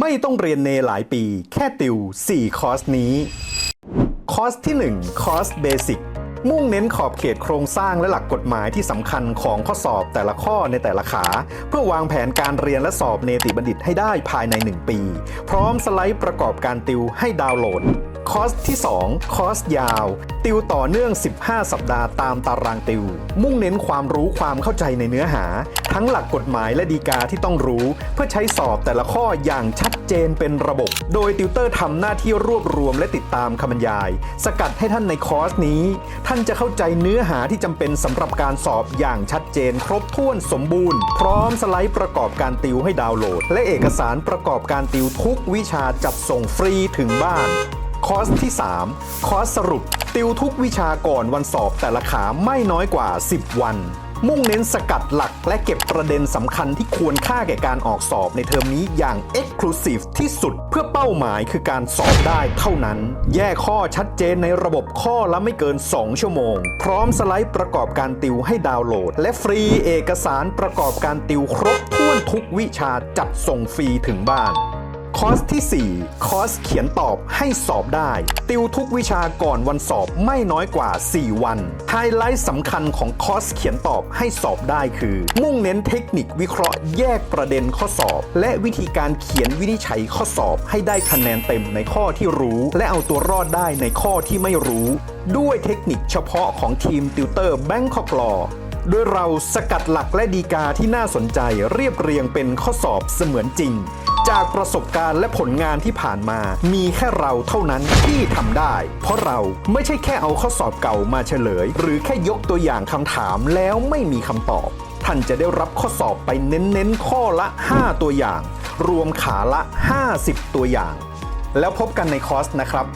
ไม่ต้องเรียนเนหลายปี แค่ติว 4 คอร์สนี้ คอร์สที่ 1 คอร์สเบสิกมุ่งเน้นขอบเขตโครงสร้างและหลักกฎหมายที่สำคัญของข้อสอบแต่ละข้อในแต่ละขา เพื่อวางแผนการเรียนและสอบเนติบัณฑิตให้ได้ภายใน 1 ปี พร้อมสไลด์ประกอบการติวให้ดาวน์โหลด คอร์สที่ 2 คอร์สยาว ติวต่อเนื่อง 15 สัปดาห์ตามตารางติว มุ่งเน้นความรู้ความเข้าใจในเนื้อหา ทั้งหลักกฎหมายและดีกาที่ต้องรู้ เพื่อใช้สอบแต่ละข้ออย่างชัดเจนเป็นระบบ โดยติวเตอร์ทำหน้าที่รวบรวมและติดตามคำบรรยาย สกัดให้ท่านในคอร์สนี้ ท่านจะเข้าใจเนื้อหาที่จำเป็นสำหรับการสอบอย่างชัดเจน ครบถ้วนสมบูรณ์ พร้อมสไลด์ประกอบการติวให้ดาวน์โหลด และเอกสารประกอบการติวทุกวิชาจัดส่งฟรีถึงบ้านคอร์สที่ 3 คอร์สสรุป ติวทุกวิชาก่อนวันสอบแต่ละขาไม่น้อยกว่า 10 วัน มุ่งเน้นสกัดหลักและเก็บประเด็นสำคัญที่ควรค่าแก่การออกสอบในเทอมนี้อย่าง Exclusive ที่สุดเพื่อเป้าหมายคือการสอบได้เท่านั้น แยกข้อชัดเจนในระบบข้อละไม่เกิน 2 ชั่วโมง พร้อมสไลด์ประกอบการติวให้ดาวน์โหลด และฟรีเอกสารประกอบการติวครบถ้วนทุกวิชาจัดส่งฟรีถึงบ้าน คอร์สที่ 4 คอร์สเขียนตอบให้สอบได้ ติวทุกวิชาก่อนวันสอบไม่น้อยกว่า 4 วัน ไฮไลท์สำคัญของคอร์สเขียนตอบให้สอบได้คือ มุ่งเน้นเทคนิควิเคราะห์แยกประเด็นข้อสอบ และวิธีการเขียนวินิจฉัยข้อสอบให้ได้คะแนนเต็มในข้อที่รู้ และเอาตัวรอดได้ในข้อที่ไม่รู้ ด้วยเทคนิคเฉพาะของทีมติวเตอร์แบงคอกลอ โดยเราสกัดหลักและดีกาที่น่าสนใจเรียบเรียงเป็นข้อสอบเสมือนจริง จากประสบการณ์และผลงานที่ผ่านมา มีแค่เราเท่านั้นที่ทำได้ เพราะเราไม่ใช่แค่เอาข้อสอบเก่ามาเฉลย หรือแค่ยกตัวอย่างคำถามแล้วไม่มีคำตอบ ท่านจะได้รับข้อสอบไปเน้นๆข้อละ 5 ตัวอย่าง รวมขาละ 50 ตัวอย่าง แล้วพบกันในคอร์สนะครับ